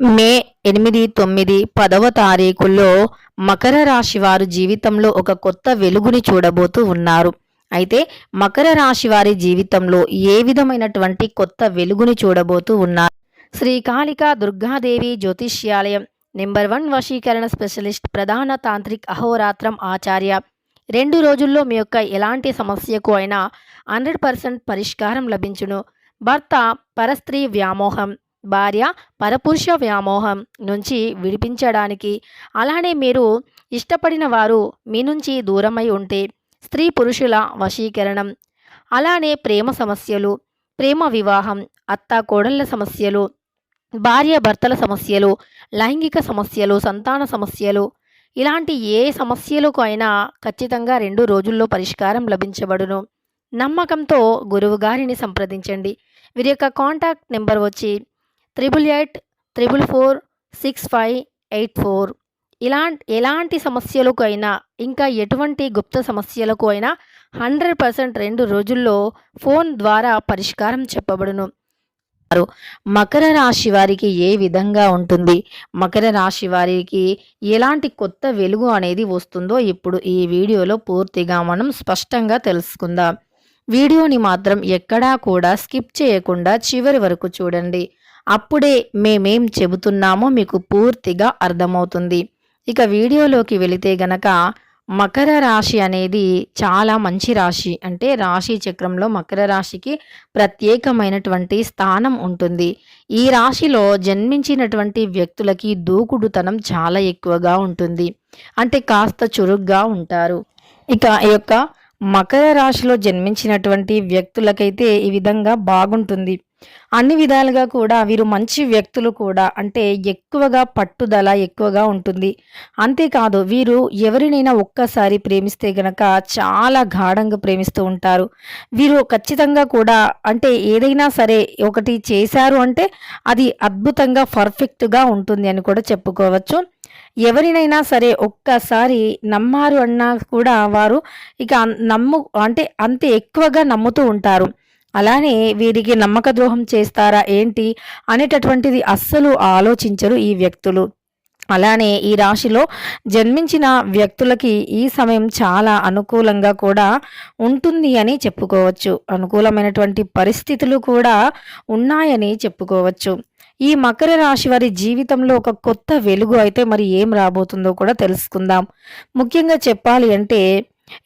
మే ఎనిమిది తొమ్మిది పదవ తారీఖుల్లో మకర రాశి వారు జీవితంలో ఒక కొత్త వెలుగుని చూడబోతూ ఉన్నారు. అయితే మకర రాశి వారి జీవితంలో ఏ విధమైనటువంటి కొత్త వెలుగుని చూడబోతూ ఉన్నారు? శ్రీకాళిక దుర్గాదేవి జ్యోతిష్యాలయం నెంబర్ వన్ వశీకరణ స్పెషలిస్ట్ ప్రధాన తాంత్రిక్ అహోరాత్రం ఆచార్య. రెండు రోజుల్లో మీ యొక్క ఎలాంటి సమస్యకు అయినా హండ్రెడ్ పర్సెంట్ పరిష్కారం లభించును. భర్త పరస్త్రీ వ్యామోహం. భార్య పరపురుష వ్యామోహం నుంచి విడిపించడానికి. అలానే మీరు ఇష్టపడిన వారు మీ నుంచి దూరమై ఉంటే స్త్రీ పురుషుల వశీకరణం. అలానే ప్రేమ సమస్యలు ప్రేమ వివాహం అత్త కోడళ్ళ సమస్యలు భార్య భర్తల సమస్యలు లైంగిక సమస్యలు సంతాన సమస్యలు ఇలాంటి ఏ సమస్యలకు అయినా ఖచ్చితంగా రెండు రోజుల్లో పరిష్కారం లభించబడును. నమ్మకంతో గురువు గారిని సంప్రదించండి. వీరి యొక్క కాంటాక్ట్ నెంబర్ వచ్చి triple eight triple four six five eight four ఇలా ఎలాంటి సమస్యలకు అయినా ఇంకా ఎటువంటి గుప్త సమస్యలకు అయినా హండ్రెడ్ పర్సెంట్ రెండు రోజుల్లో ఫోన్ ద్వారా పరిష్కారం చెప్పబడును. మకర రాశి వారికి ఏ విధంగా ఉంటుంది? మకర రాశి వారికి ఎలాంటి కొత్త వెలుగు అనేది వస్తుందో ఇప్పుడు ఈ వీడియోలో పూర్తిగా మనం స్పష్టంగా తెలుసుకుందాం. వీడియోని మాత్రం ఎక్కడా కూడా స్కిప్ చేయకుండా చివరి వరకు చూడండి. అప్పుడే మేమేం చెబుతున్నామో మీకు పూర్తిగా అర్థమవుతుంది. ఇక వీడియోలోకి వెళితే గనక మకర రాశి అనేది చాలా మంచి రాశి. అంటే రాశి చక్రంలో మకర రాశికి ప్రత్యేకమైనటువంటి స్థానం ఉంటుంది. ఈ రాశిలో జన్మించినటువంటి వ్యక్తులకి దూకుడుతనం చాలా ఎక్కువగా ఉంటుంది. అంటే కాస్త చురుగ్గా ఉంటారు. ఇక ఈ యొక్క మకర రాశిలో జన్మించినటువంటి వ్యక్తులకైతే ఈ విధంగా బాగుంటుంది. అన్ని విధాలుగా కూడా వీరు మంచి వ్యక్తులు కూడా. అంటే ఎక్కువగా పట్టుదల ఎక్కువగా ఉంటుంది. అంతేకాదు వీరు ఎవరినైనా ఒక్కసారి ప్రేమిస్తే గనక చాలా గాఢంగా ప్రేమిస్తూ ఉంటారు. వీరు ఖచ్చితంగా కూడా అంటే ఏదైనా సరే ఒకటి చేశారు అంటే అది అద్భుతంగా పర్ఫెక్ట్గా ఉంటుంది అని కూడా చెప్పుకోవచ్చు. ఎవరినైనా సరే ఒక్కసారి నమ్మారు అన్నా కూడా వారు ఇక నమ్ము అంటే అంత ఎక్కువగా నమ్ముతూ ఉంటారు. అలానే వీరికి నమ్మక ద్రోహం చేస్తారా ఏంటి అనేటటువంటిది అస్సలు ఆలోచించరు ఈ వ్యక్తులు. అలానే ఈ రాశిలో జన్మించిన వ్యక్తులకి ఈ సమయం చాలా అనుకూలంగా కూడా ఉంటుంది అని చెప్పుకోవచ్చు. అనుకూలమైనటువంటి పరిస్థితులు కూడా ఉన్నాయని చెప్పుకోవచ్చు. ఈ మకర రాశి వారి జీవితంలో ఒక కొత్త వెలుగు అయితే మరి ఏం రాబోతుందో కూడా తెలుసుకుందాం. ముఖ్యంగా చెప్పాలి అంటే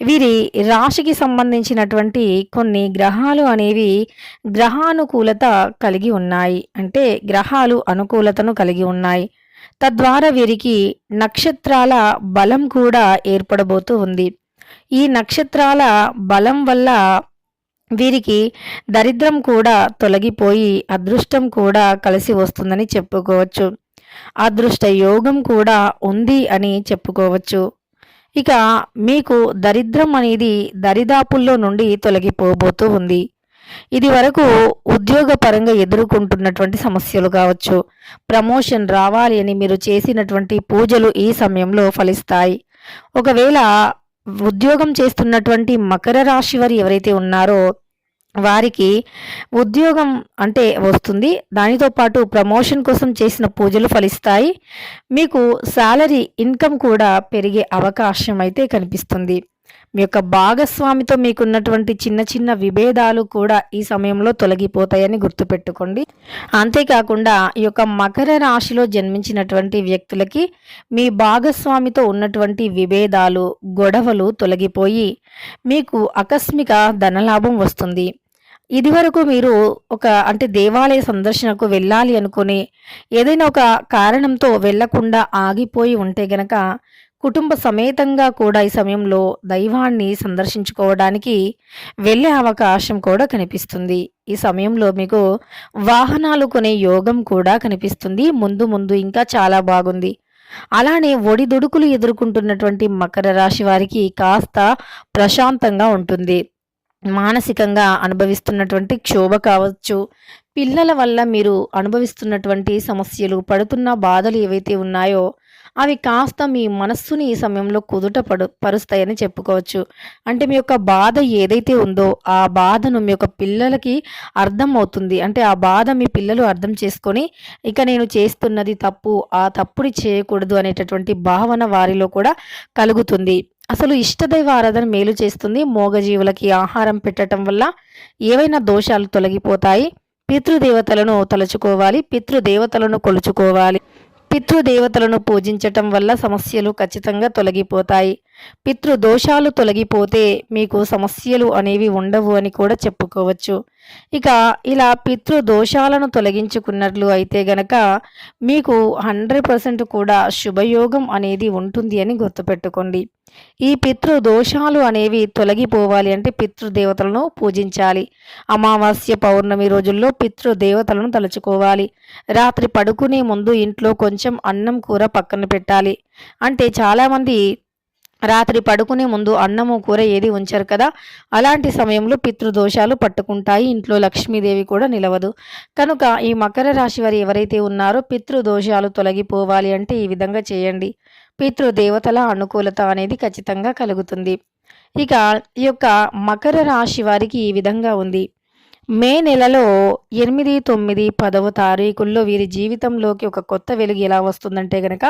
వీరి రాశికి సంబంధించినటువంటి కొన్ని గ్రహాలు అనేవి గ్రహానుకూలత కలిగి ఉన్నాయి. అంటే గ్రహాలు అనుకూలతను కలిగి ఉన్నాయి. తద్వారా వీరికి నక్షత్రాల బలం కూడా ఏర్పడబోతూ ఉంది. ఈ నక్షత్రాల బలం వల్ల వీరికి దరిద్రం కూడా తొలగిపోయి అదృష్టం కూడా కలిసి వస్తుందని చెప్పుకోవచ్చు. అదృష్ట యోగం కూడా ఉంది అని చెప్పుకోవచ్చు. ఇక మీకు దరిద్రం అనేది దరిదాపుల్లో నుండి తొలగిపోబోతూ ఉంది. ఇది వరకు ఉద్యోగపరంగా ఎదుర్కొంటున్నటువంటి సమస్యలు కావచ్చు. ప్రమోషన్ రావాలి అని మీరు చేసినటువంటి పూజలు ఈ సమయంలో ఫలిస్తాయి. ఒకవేళ ఉద్యోగం చేస్తున్నటువంటి మకర రాశి వారు ఎవరైతే ఉన్నారో వారికి ఉద్యోగం అంటే వస్తుంది. దానితో పాటు ప్రమోషన్ కోసం చేసిన పూజలు ఫలిస్తాయి. మీకు శాలరీ ఇన్కమ్ కూడా పెరిగే అవకాశం అయితే కనిపిస్తుంది. మీ యొక్క భాగస్వామితో మీకున్నటువంటి చిన్న చిన్న విభేదాలు కూడా ఈ సమయంలో తొలగిపోతాయని గుర్తుపెట్టుకోండి. అంతేకాకుండా ఈ యొక్క మకర రాశిలో జన్మించినటువంటి వ్యక్తులకి మీ భాగస్వామితో ఉన్నటువంటి విభేదాలు గొడవలు తొలగిపోయి మీకు ఆకస్మిక ధనలాభం వస్తుంది. ఇదివరకు మీరు ఒక అంటే దేవాలయ సందర్శనకు వెళ్ళాలి అనుకుని ఏదైనా ఒక కారణంతో వెళ్ళకుండా ఆగిపోయి ఉంటే గనక కుటుంబ సమేతంగా కూడా ఈ సమయంలో దైవాన్ని సందర్శించుకోవడానికి వెళ్ళే అవకాశం కూడా కనిపిస్తుంది. ఈ సమయంలో మీకు వాహనాలు కొనే యోగం కూడా కనిపిస్తుంది. ముందు ముందు ఇంకా చాలా బాగుంది. అలానే ఒడిదుడుకులు ఎదుర్కొంటున్నటువంటి మకర రాశి వారికి కాస్త ప్రశాంతంగా ఉంటుంది. మానసికంగా అనుభవిస్తున్నటువంటి క్షోభ కావచ్చు పిల్లల వల్ల మీరు అనుభవిస్తున్నటువంటి సమస్యలు పడుతున్న బాధలు ఏవైతే ఉన్నాయో అవి కాస్త మీ మనస్సుని ఈ సమయంలో కుదుట పడు పరుస్తాయని చెప్పుకోవచ్చు. అంటే మీ యొక్క బాధ ఏదైతే ఉందో ఆ బాధను మీ యొక్క పిల్లలకి అర్థం అవుతుంది అంటే ఆ బాధ మీ పిల్లలు అర్థం చేసుకొని ఇక నేను చేస్తున్నది తప్పు ఆ తప్పుని చేయకూడదు అనేటటువంటి భావన వారిలో కూడా కలుగుతుంది. అసలు ఇష్టదైవ ఆరాధన మేలు చేస్తుంది మోగజీవులకి ఆహారం పెట్టడం వల్ల ఏవైనా దోషాలు తొలగిపోతాయి. పితృదేవతలను తలుచుకోవాలి పితృదేవతలను కొలుచుకోవాలి. పితృదేవతలను పూజించటం వల్ల సమస్యలు ఖచ్చితంగా తొలగిపోతాయి. పితృదోషాలు తొలగిపోతే మీకు సమస్యలు అనేవి ఉండవు అని కూడా చెప్పుకోవచ్చు. ఇక ఇలా పితృదోషాలను తొలగించుకున్నట్లు అయితే గనక మీకు హండ్రెడ్ పర్సెంట్ కూడా శుభయోగం అనేది ఉంటుంది అని గుర్తుపెట్టుకోండి. ఈ పితృదోషాలు అనేవి తొలగిపోవాలి అంటే పితృదేవతలను పూజించాలి. అమావాస్య పౌర్ణమి రోజుల్లో పితృదేవతలను తలుచుకోవాలి. రాత్రి పడుకునే ముందు ఇంట్లో కొంచెం అన్నం కూర పక్కన పెట్టాలి. అంటే చాలామంది రాత్రి పడుకునే ముందు అన్నము కూర ఏది ఉంచరు కదా? అలాంటి సమయంలో పితృదోషాలు పట్టుకుంటాయి. ఇంట్లో లక్ష్మీదేవి కూడా నిలవదు. కనుక ఈ మకర రాశి వారు ఎవరైతే ఉన్నారో పితృదోషాలు తొలగిపోవాలి అంటే ఈ విధంగా చేయండి. పితృదేవతల అనుకూలత అనేది ఖచ్చితంగా కలుగుతుంది. ఇక ఈ యొక్క మకర రాశి వారికి ఈ విధంగా ఉంది. మే నెలలో ఎనిమిది తొమ్మిది పదవ తారీఖుల్లో వీరి జీవితంలోకి ఒక కొత్త వెలుగు ఎలా వస్తుందంటే గనక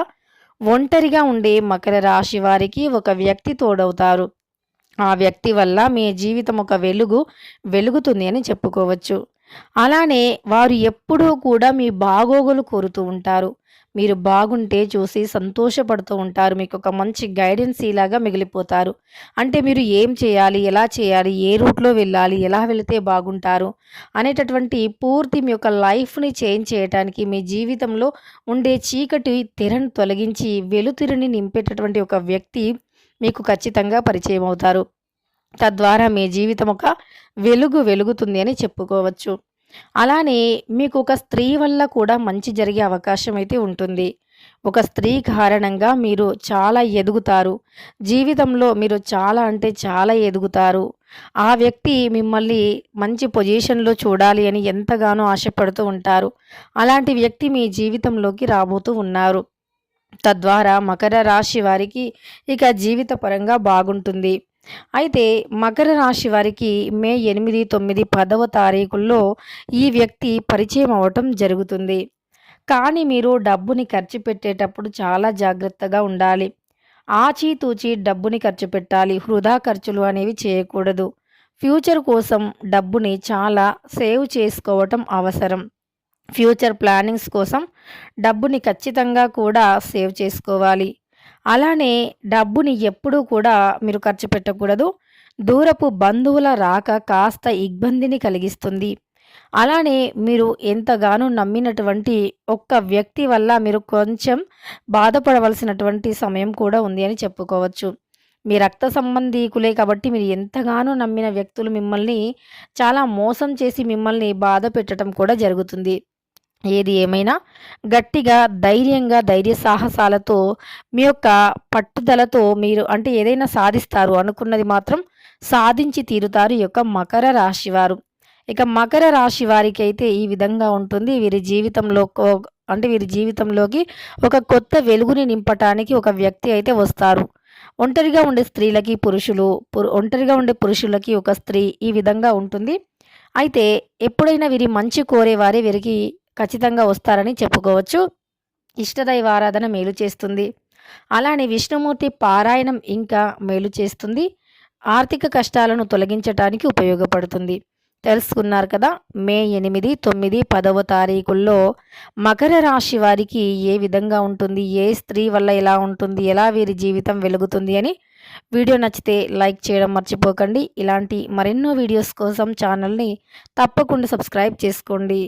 ఒంటరిగా ఉండే మకర రాశి వారికి ఒక వ్యక్తి తోడవుతారు. ఆ వ్యక్తి వల్ల మీ జీవితం ఒక వెలుగు వెలుగుతుంది అని చెప్పుకోవచ్చు. అలానే వారు ఎప్పుడూ కూడా మీ బాగోగులు కోరుతూ ఉంటారు. మీరు బాగుంటే చూసి సంతోషపడుతూ ఉంటారు. మీకు ఒక మంచి గైడెన్స్ ఇలాగా మిగిలిపోతారు. అంటే మీరు ఏం చేయాలి? ఎలా చేయాలి? ఏ రూట్లో వెళ్ళాలి? ఎలా వెళితే బాగుంటారు? అనేటటువంటి పూర్తి మీ యొక్క లైఫ్ని చేంజ్ చేయడానికి మీ జీవితంలో ఉండే చీకటి తెరను తొలగించి వెలుతిరిని నింపేటటువంటి ఒక వ్యక్తి మీకు ఖచ్చితంగా పరిచయం అవుతారు. తద్వారా మీ జీవితం ఒక వెలుగు వెలుగుతుంది అని చెప్పుకోవచ్చు. అలానే మీకు ఒక స్త్రీ వల్ల కూడా మంచి జరిగే అవకాశం అయితే ఉంటుంది. ఒక స్త్రీ కారణంగా మీరు చాలా ఎదుగుతారు. జీవితంలో మీరు చాలా అంటే చాలా ఎదుగుతారు. ఆ వ్యక్తి మిమ్మల్ని మంచి పొజిషన్లో చూడాలి అని ఎంతగానో ఆశపడుతూ ఉంటారు. అలాంటి వ్యక్తి మీ జీవితంలోకి రాబోతూ ఉన్నారు. తద్వారా మకర రాశి వారికి ఇక జీవిత పరంగా బాగుంటుంది. అయితే మకర రాశి వారికి మే ఎనిమిది తొమ్మిది పదవ తారీఖుల్లో ఈ వ్యక్తి పరిచయం అవ్వటం జరుగుతుంది. కానీ మీరు డబ్బుని ఖర్చు పెట్టేటప్పుడు చాలా జాగ్రత్తగా ఉండాలి. ఆచితూచి డబ్బుని ఖర్చు పెట్టాలి. వృధా ఖర్చులు అనేవి చేయకూడదు. ఫ్యూచర్ కోసం డబ్బుని చాలా సేవ్ చేసుకోవటం అవసరం. ఫ్యూచర్ ప్లానింగ్స్ కోసం డబ్బుని ఖచ్చితంగా కూడా సేవ్ చేసుకోవాలి. అలానే డబ్బుని ఎప్పుడూ కూడా మీరు ఖర్చు పెట్టకూడదు. దూరపు బంధువుల రాక కాస్త ఇబ్బందిని కలిగిస్తుంది. అలానే మీరు ఎంతగానో నమ్మినటువంటి ఒక్క వ్యక్తి వల్ల మీరు కొంచెం బాధపడవలసినటువంటి సమయం కూడా ఉంది అని చెప్పుకోవచ్చు. మీ రక్త సంబంధీకులే కాబట్టి మీరు ఎంతగానో నమ్మిన వ్యక్తులు మిమ్మల్ని చాలా మోసం చేసి మిమ్మల్ని బాధ పెట్టడం కూడా జరుగుతుంది. ఏది ఏమైనా గట్టిగా ధైర్యంగా ధైర్య సాహసాలతో మీ యొక్క పట్టుదలతో మీరు అంటే ఏదైనా సాధిస్తారు అనుకున్నది మాత్రం సాధించి తీరుతారు ఈ యొక్క మకర రాశి వారు. ఇక మకర రాశి వారికి అయితే ఈ విధంగా ఉంటుంది. వీరి జీవితంలో అంటే వీరి జీవితంలోకి ఒక కొత్త వెలుగుని నింపటానికి ఒక వ్యక్తి అయితే వస్తారు. ఒంటరిగా ఉండే స్త్రీలకి పురుషులు ఒంటరిగా ఉండే పురుషులకి ఒక స్త్రీ ఈ విధంగా ఉంటుంది. అయితే ఎప్పుడైనా వీరి మంచి కోరేవారే వీరికి ఖచ్చితంగా వస్తారని చెప్పుకోవచ్చు. ఇష్టదైవ ఆరాధన మేలు చేస్తుంది. అలానే విష్ణుమూర్తి పారాయణం ఇంకా మేలు చేస్తుంది. ఆర్థిక కష్టాలను తొలగించటానికి ఉపయోగపడుతుంది. తెలుసుకున్నారు కదా మే ఎనిమిది తొమ్మిది పదవ తారీఖుల్లో మకర రాశి వారికి ఏ విధంగా ఉంటుంది? ఏ స్త్రీ వల్ల ఎలా ఉంటుంది? ఎలా వీరి జీవితం వెలుగుతుంది అని వీడియో నచ్చితే లైక్ చేయడం మర్చిపోకండి. ఇలాంటి మరెన్నో వీడియోస్ కోసం ఛానల్ని తప్పకుండా సబ్స్క్రైబ్ చేసుకోండి.